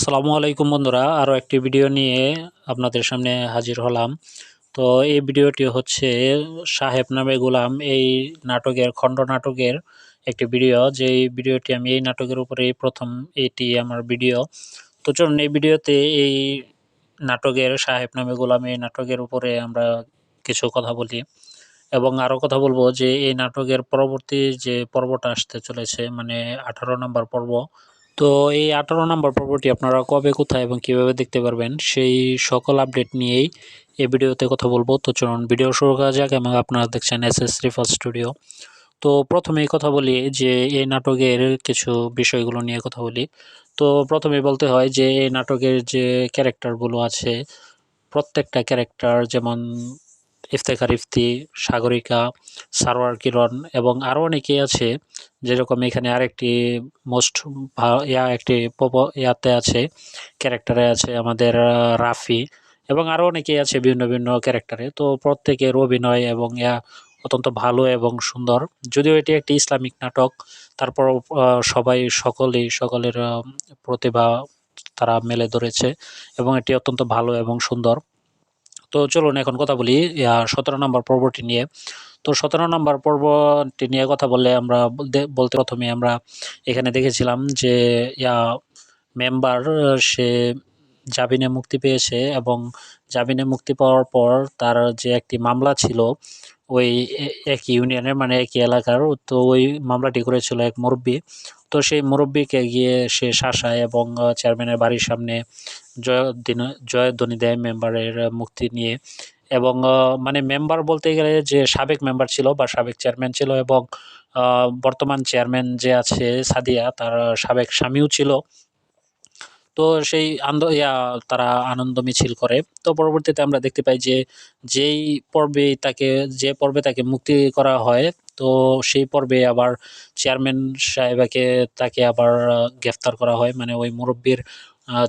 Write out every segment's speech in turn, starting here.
আসসালামু আলাইকুম বন্ধুরা আরও একটি ভিডিও নিয়ে আপনাদের সামনে হাজির হলাম। তো এই ভিডিওটি হচ্ছে সাহেব নামে গোলাম, এই নাটকের, খণ্ড নাটকের একটি ভিডিও। যেই ভিডিওটি আমি এই নাটকের উপরে প্রথম এটি আমার ভিডিও। তো চলুন, এই ভিডিওতে এই নাটকের, সাহেব নামে গোলাম এই নাটকের উপরে আমরা কিছু কথা বলি এবং আরও কথা বলব যে এই নাটকের পরবর্তী যে পর্বটা আসতে চলেছে মানে আঠারো নম্বর পর্ব তো এই আঠারো নম্বর পর্বটি আপনারা কবে, কোথায় এবং কীভাবে দেখতে পারবেন, সেই সকল আপডেট নিয়েই এই ভিডিওতে কথা বলব। তো চলুন ভিডিও শুরু করা যাক এবং আপনারা দেখছেন এস এস রিফার স্টুডিও তো প্রথমেই কথা বলি যে এই নাটকের কিছু বিষয়গুলো নিয়ে কথা বলি। তো প্রথমে বলতে হয় যে এই নাটকের যে ক্যারেক্টারগুলো আছে, প্রত্যেকটা ক্যারেক্টার যেমন ইফতেখার, ইফতি, সাগরিকা, সারোয়ার কিরণ এবং আরও অনেকেই আছে। যেরকম এখানে আরেকটি মোস্ট ইয়া একটি পপ- ইয়াতে আছে, ক্যারেক্টারে আছে আমাদের রাফি এবং আরও অনেকেই আছে বিভিন্ন বিভিন্ন ক্যারেক্টারে। তো প্রত্যেকের অভিনয় এবং ইয়া অত্যন্ত ভালো এবং সুন্দর। যদিও এটি একটি ইসলামিক নাটক, তারপর সবাই সকলেই, সকলের প্রতিভা তারা মেলে ধরেছে এবং এটি অত্যন্ত ভালো এবং সুন্দর। তো চলুন এখন কথা বলি সতেরো নম্বর পর্বটি নিয়ে। তো সতেরো নম্বর পর্বটি নিয়ে কথা বললে আমরা বলতে- প্রথমে আমরা এখানে দেখেছিলাম যে, ইয়া মেম্বার সে জামিনে মুক্তি পেয়েছে এবং জামিনে মুক্তি পাওয়ার পর তার যে একটি মামলা ছিল, ওই এ- এক ইউনিয়নের মানে একই এলাকার, তো ওই মামলাটি করেছিল এক মুরব্বী। তো সেই মুরব্বীকে গিয়ে সে শাসায় এবং চেয়ারম্যানের বাড়ির সামনে জয়দিন, জয়ধ্বনি দেয় মেম্বারের মুক্তি নিয়ে। এবং মানে মেম্বার বলতে গেলে যে সাবেক মেম্বার ছিল বা সাবেক চেয়ারম্যান ছিল এবং বর্তমান চেয়ারম্যান যে আছে সাদিয়া, তার সাবেক স্বামীও ছিল। তো সেই আন্দ ইয়া, তারা আনন্দ মিছিল করে। তো পরবর্তীতে আমরা দেখতে পাই যে, যেই পর্বে তাকে, যে পর্বে তাকে মুক্তি করা হয়, তো সেই পর্বে আবার চেয়ারম্যান সাহেবাকে তাকে আবার গ্রেফতার করা হয়। মানে ওই মুরব্বীর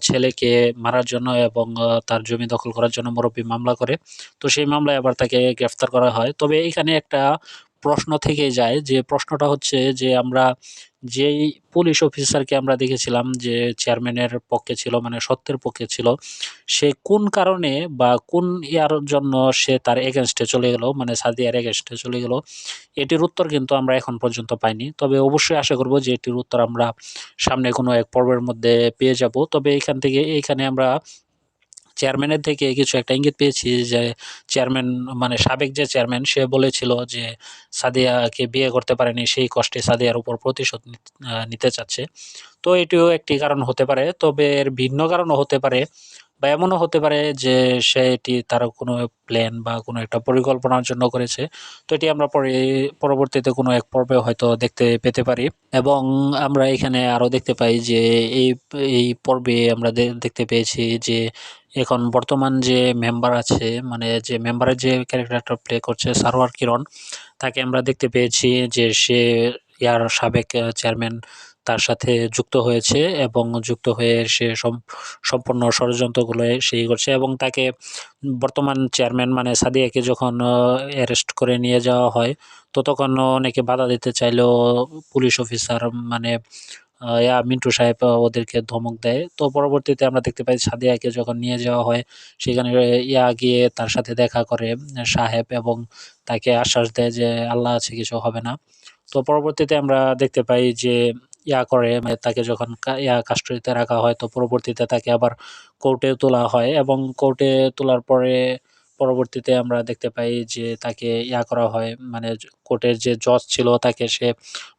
ছেলেকে মারার জন্য এবং তার জমি দখল করার জন্য মুরব্বী মামলা করে। তো সেই মামলায় আবার তাকে গ্রেফতার করা হয়। তবে এখানে একটা প্রশ্ন থেকে যায় যে প্রশ্নটা হচ্ছে যে আমরা যেই পুলিশ অফিসারকে আমরা দেখেছিলাম যে চেয়ারম্যানের পক্ষে ছিল মানে সত্যের পক্ষে ছিল, সে কোন কারণে বা কোন ইয়ার জন্য সে তার এগেনস্টে চলে গেল মানে সাদিয়ার এগেনস্টে চলে গেল, এটির উত্তর কিন্তু আমরা এখন পর্যন্ত পাইনি। তবে অবশ্যই আশা করব যে এটির উত্তর আমরা সামনে কোনো এক পর্বের মধ্যে পেয়ে যাব। তবে এখান থেকে এইখানে আমরা চেয়ারম্যানের থেকে কিছু একটা ইঙ্গিত পেয়েছি যে চেয়ারম্যান মানে সাবেক যে চেয়ারম্যান সে বলেছিল যে সাদিয়াকে বিয়ে করতে পারেনি, সেই কষ্টে সাদিয়ার উপর প্রতিশোধ নিতে চাচ্ছে। তো এটিও একটি কারণ হতে পারে, তবে এর ভিন্ন কারণও হতে পারে বা এমনও হতে পারে যে সে এটি তার কোনো প্ল্যান বা কোনো একটা পরিকল্পনার জন্য করেছে। তো এটি আমরা পরে, পরবর্তীতে কোনো এক পর্বে হয়তো দেখতে পেতে পারি। এবং আমরা এখানে আরও দেখতে পাই যে এই এই পর্বে আমরা দেখতে পেয়েছি যে এখন বর্তমান যে মেম্বার আছে মানে যে মেম্বারের যে ক্যারেক্টারটা প্লে করছে সারোয়ার কিরণ, তাকে আমরা দেখতে পেয়েছি যে সে ইয়ার সাবেক চেয়ারম্যান তার সাথে যুক্ত হয়েছে এবং যুক্ত হয়ে সে সম- সম্পূর্ণ ষড়যন্ত্রগুলো সেই করছে এবং তাকে বর্তমান চেয়ারম্যান মানে সাদিয়াকে যখন অ্যারেস্ট করে নিয়ে যাওয়া হয়, তো তখন অনেকে বাধা দিতে চাইলেও পুলিশ অফিসার মানে ইয়া মিন্টু সাহেব ওদেরকে ধমক দেয়। তো পরবর্তীতে আমরা দেখতে পাই সাদিয়াকে যখন নিয়ে যাওয়া হয়, সেখানে ইয়া গিয়ে তার সাথে দেখা করে সাহেব এবং তাকে আশ্বাস দেয় যে আল্লাহ আছে, কিছু হবে না। তো পরবর্তীতে আমরা দেখতে পাই যে ইয়া করে মানে তাকে যখন ইয়া কাস্টডিতে রাখা হয়, তো পরবর্তীতে তাকে আবার কোর্টে তোলা হয় এবং কোর্টে তোলার পরে পরবর্তীতে আমরা দেখতে পাই যে তাকে ইয়া করা হয় মানে কোর্টের যে জজ ছিল তাকে সে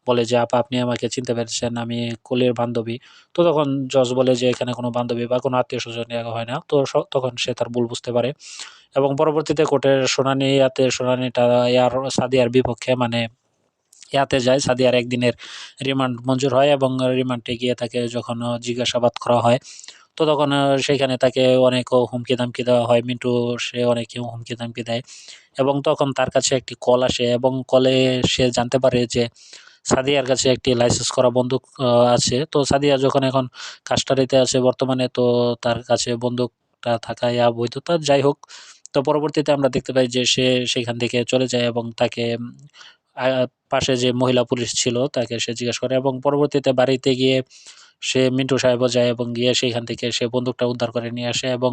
বলে যে, আপা, আপনি আমাকে চিনতে পেরেছেন, আমি কলির বান্ধবী। তো তখন জজ বলে যে, এখানে কোনো বান্ধবী বা কোনো আত্মীয় স্বজন হয় না। তো তখন সে তার ভুল বুঝতে পারে এবং পরবর্তীতে কোর্টের শুনানি, ইয়াতে শুনানিটা ইয়ার, সাদিয়ার বিপক্ষে মানে ইয়াতে যায়, সাদিয়ার একদিনের রিমান্ড মঞ্জুর হয় এবং রিমান্ডে গিয়ে তাকে যখন জিজ্ঞাসাবাদ করা হয় তো তখন সেখানে তাকে অনেক হুমকি দামকি দেওয়া হয়। মিন্টু, সে অনেক হুমকি দামকি দেয় এবং তখন তার কাছে একটি কল আসে এবং কলে সে জানতে পারে যে সাদিয়ার কাছে একটি লাইসেন্স করা বন্দুক আছে। তো সাদিয়া যখন এখন কাস্টারিতে আছে বর্তমানে, তো তার কাছে বন্দুকটা থাকা ইয়া বৈধতা যাই হোক, তো পরবর্তীতে আমরা দেখতে পাই যে সে সেখান থেকে চলে যায় এবং তাকে পাশে যে মহিলা পুলিশ ছিল তাকে সে জিজ্ঞেস করে এবং পরবর্তীতে বাড়িতে গিয়ে সে মিন্টু সাহেবও যায় এবং গিয়ে সেখান থেকে সে বন্দুকটা উদ্ধার করে নিয়ে আসে এবং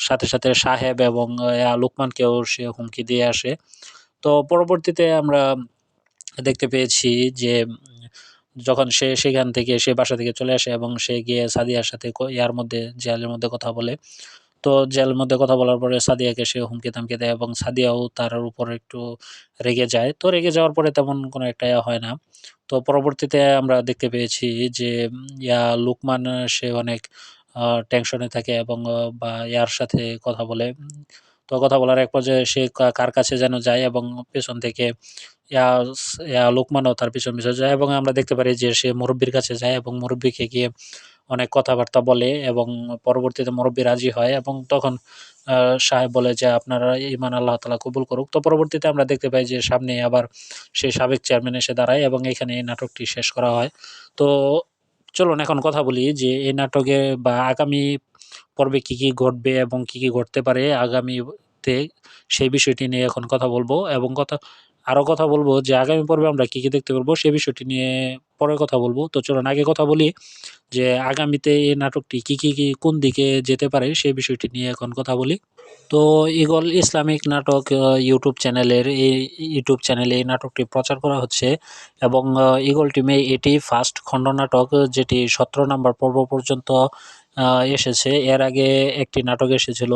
সাথে সাথে সাহেব এবং লোকমানকেও সে হুমকি দিয়ে আসে। তো পরবর্তীতে আমরা দেখতে পেয়েছি যে, যখন সে সেখান থেকে সে বাসা থেকে চলে আসে এবং সে গিয়ে সাদিয়ার সাথে ইয়ার মধ্যে, জেলের মধ্যে কথা বলে তো জেলের মধ্যে কথা বলার পরে সাদিয়াকে সে হুমকি তামকি দেয় এবং সাদিয়াও তার উপর একটু রেগে যায়। তো রেগে যাওয়ার পরে তেমন কোনো একটা ইয়া হয় না। তো পরবর্তীতে আমরা দেখতে পেয়েছি যে, ইয়া লুকমান সে অনেক টেনশনে থাকে এবং বা ইয়ার সাথে কথা বলে। তো কথা বলার এক পর্যায়ে সে কার কাছে যেন যায় এবং পেছন থেকে ইয়া ইয়া লোকমানও তার পিছন পিছন যায় এবং আমরা দেখতে পারি যে সে মুরব্বীর কাছে যায় এবং মুরব্বীকে গিয়ে অনেক কথাবার্তা বলে এবং পরবর্তীতে মুরব্বী রাজি হয় এবং তখন সাহেব বলে যে আপনারা ইমান আল্লাহ তালা কবুল করুক। তো পরবর্তীতে আমরা দেখতে পাই যে সামনে আবার সেই সাবেক চেয়ারম্যান এসে দাঁড়ায় এবং এখানে এই নাটকটি শেষ করা হয়। তো চলুন এখন কথা বলি যে এই নাটকে বা আগামী পর্বে কি কি ঘটবে এবং কি কি ঘটতে পারে, আগামীতে সেই বিষয়টি নিয়ে এখন কথা বলব এবং কথা আরও কথা বলব যে আগামী পর্বে আমরা কি কি দেখতে পারব সে বিষয়টি নিয়ে পরে কথা বলব। তো চলুন আগে কথা বলি যে আগামীতে এই নাটকটি কি কি কি, কোন দিকে যেতে পারে সে বিষয়টি নিয়ে এখন কথা বলি। তো ইগল ইসলামিক নাটক ইউটিউব চ্যানেলের এই ইউটিউব চ্যানেলে এই নাটকটি প্রচার করা হচ্ছে এবং ইগল টিমে এটি ফার্স্ট খণ্ড নাটক, যেটি সতেরো নম্বর পর্ব পর্যন্ত এসেছে। এর আগে একটি নাটক এসেছিল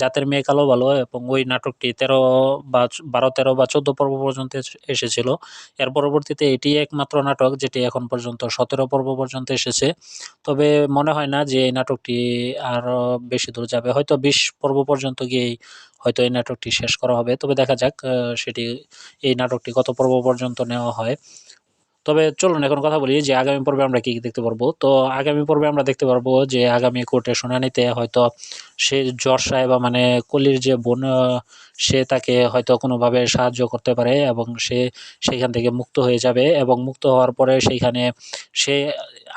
জাতের মেয়ে কালো ভালো, এবং ওই নাটকটি তেরো বা বারো, তেরো বা চোদ্দ পর্ব পর্যন্ত এস- এসেছিল। এর পরবর্তীতে এটি একমাত্র নাটক, যেটি এখন পর্যন্ত সতেরো পর্ব পর্যন্ত এসেছে। তবে মনে হয় না যে এই নাটকটি আরও বেশি দূর যাবে। হয়তো বিশ পর্ব পর্যন্ত গিয়েই হয়তো এই নাটকটি শেষ করা হবে। তবে দেখা যাক সেটি, এই নাটকটি কত পর্ব পর্যন্ত নেওয়া হয়। তবে চলুন, এখন কথা বলি যে আগামী পর্বে আমরা কি দেখতে পারব। তো আগামী পর্বে আমরা দেখতে পারব যে আগামী কোর্টে শুনানিতে হয়তো সে সাহেব বা মানে কলির যে বোন সে তাকে হয়তো কোনোভাবে সাহায্য করতে পারে এবং সে সেইখান থেকে মুক্ত হয়ে যাবে এবং মুক্ত হওয়ার পরে সেইখানে সে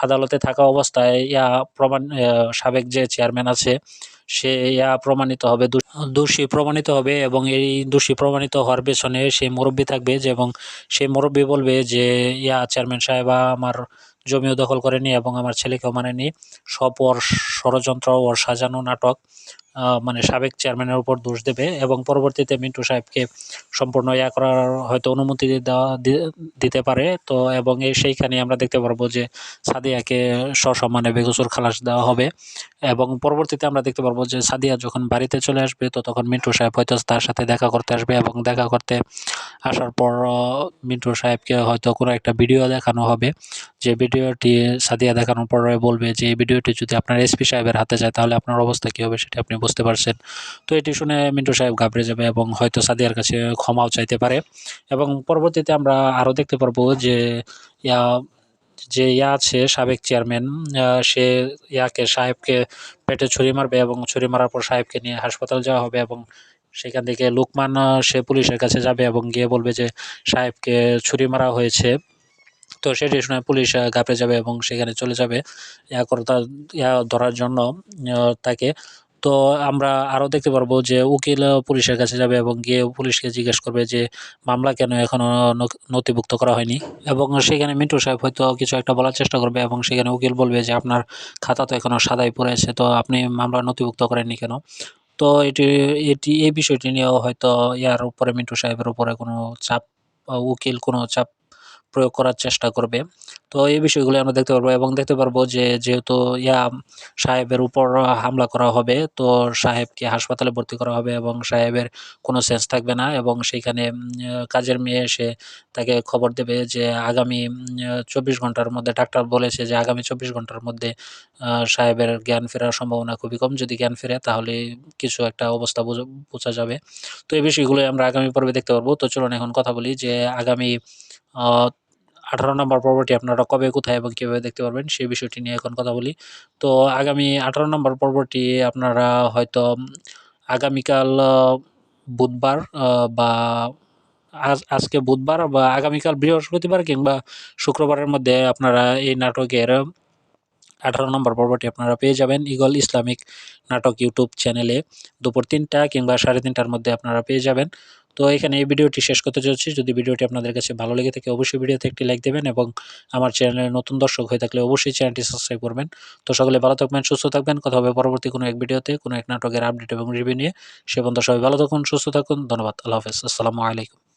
আদালতে থাকা অবস্থায় ইয়া প্রমাণ সাবেক যে চেয়ারম্যান আছে সে ইয়া প্রমাণিত হবে, দোষী প্রমাণিত হবে এবং এই দোষী প্রমাণিত হওয়ার পেছনে সেই মুরব্বী থাকবে যে এবং সেই মুরব্বী বলবে যে, ইয়া চেয়ারম্যান সাহেব, আমার জমিও দখল করেনি এবং আমার ছেলেকেও মানেনি। সব ওর ষড়যন্ত্র ওর সাজানো নাটক মানে সাবেক চেয়ারম্যানের উপর দোষ দেবে এবং পরবর্তীতে মিন্টু সাহেবকে সম্পূর্ণ ইয়া করার হয়তো অনুমতি দেওয়া দিতে পারে। তো, এবং এই সেইখানে আমরা দেখতে পারব যে সাদিয়াকে সসম্মানে বেগসুর খালাস দেওয়া হবে এবং পরবর্তীতে আমরা দেখতে পারব যে সাদিয়া যখন বাড়িতে চলে আসবে, তো তখন মিন্টু সাহেব হয়তো তার সাথে দেখা করতে আসবে এবং দেখা করতে আসার পর মিন্টু সাহেবকে হয়তো কোনো একটা ভিডিও দেখানো হবে। যে ভিডিওটি সাদিয়া দেখানোর পরে বলবে যে, এই ভিডিওটি যদি আপনার এসপি সাহেবের হাতে যায়, তাহলে আপনার অবস্থা কী হবে? সেটি আপনি বুঝতে পারছেন। তো এটি শুনে মিন্টু সাহেব ঘাবড়ে যাবে এবং হয়তো সাদিয়ার কাছে ক্ষমাও চাইতে পারে। এবং পরবর্তীতে আমরা আরও দেখতে পারব যে, ইয়া যে ইয়া আছে সাবেক চেয়ারম্যান সে ইয়াকে সাহেবকে পেটে ছুরি মারবে এবং ছুরি মারার পর সাহেবকে নিয়ে হাসপাতাল যাওয়া হবে এবং সেখান থেকে লোকমান সে পুলিশের কাছে যাবে এবং গিয়ে বলবে যে সাহেবকে ছুরি মারা হয়েছে। তো সেটি শুনে পুলিশ ঘাবড়ে যাবে এবং সেখানে চলে যাবে। ইয়া করে তার ইয়া ধরার জন্য তাকে। তো আমরা আরও দেখতে পারব যে উকিল পুলিশের কাছে যাবে এবং গিয়ে পুলিশকে জিজ্ঞেস করবে যে মামলা কেন এখনও নথিভুক্ত করা হয়নি। এবং সেখানে মিন্টু সাহেব হয়তো কিছু একটা বলার চেষ্টা করবে এবং সেখানে উকিল বলবে যে আপনার খাতা তো এখনও সাদাই পড়ে আছে, তো আপনি মামলা নথিভুক্ত করেননি কেন? তো এটি এটি, এই বিষয়টি নিয়েও হয়তো ইয়ার উপরে মিন্টু সাহেবের উপরে কোনো চাপ উকিল কোনো চাপ প্রয়োগ করার চেষ্টা করবে। তো এই বিষয়গুলো আমরা দেখতে পারব এবং দেখতে পারব যে যেহেতু ইয়া সাহেবের উপর হামলা করা হবে, তো সাহেবকে হাসপাতালে ভর্তি করা হবে এবং সাহেবের কোনো সেন্স থাকবে না এবং সেইখানে কাজের মেয়ে এসে তাকে খবর দেবে যে আগামী চব্বিশ ঘণ্টার মধ্যে, ডাক্তার বলেছে যে আগামী চব্বিশ ঘণ্টার মধ্যে সাহেবের জ্ঞান ফেরার সম্ভাবনা খুবই কম। যদি জ্ঞান ফেরে, তাহলে কিছু একটা অবস্থা বোঝা যাবে। তো এই বিষয়গুলো আমরা আগামী পর্বে দেখতে পারব। তো চলুন এখন কথা বলি যে আগামী আঠারো নম্বর পর্বটি আপনারা কবে, কোথায় এবং কীভাবে দেখতে পারবেন সেই বিষয়টি নিয়ে এখন কথা বলি। তো আগামী আঠারো নম্বর পর্বটি আপনারা হয়তো আগামীকাল বুধবার বা আজ, আজকে বুধবার বা আগামীকাল বৃহস্পতিবার কিংবা শুক্রবারের মধ্যে আপনারা এই নাটকের আঠারো নম্বর পর্বটি আপনারা পেয়ে যাবেন ইগল ইসলামিক নাটক ইউটিউব চ্যানেলে। দুপুর তিনটা কিংবা সাড়ে তিনটার মধ্যে আপনারা পেয়ে যাবেন। তো এখানে এই ভিডিওটি শেষ করতে চাচ্ছি যদি ভিডিওটি আপনাদের কাছে ভালো লেগে থাকে, অবশ্যই ভিডিওতে একটি লাইক দেবেন এবং আমার চ্যানেলে নতুন দর্শক হয়ে থাকলে অবশ্যই চ্যানেলটি সাবস্ক্রাইব করবেন। তো সকলে ভালো থাকবেন, সুস্থ থাকবেন। কথা হবে পরবর্তী কোনো এক ভিডিওতে, কোনো এক নাটকের আপডেট এবং রিভিউ নিয়ে। সে পর্যন্ত সবাই ভালো থাকুন, সুস্থ থাকুন। ধন্যবাদ, আল্লাহ হাফেজ। আসসালামু আলাইকুম।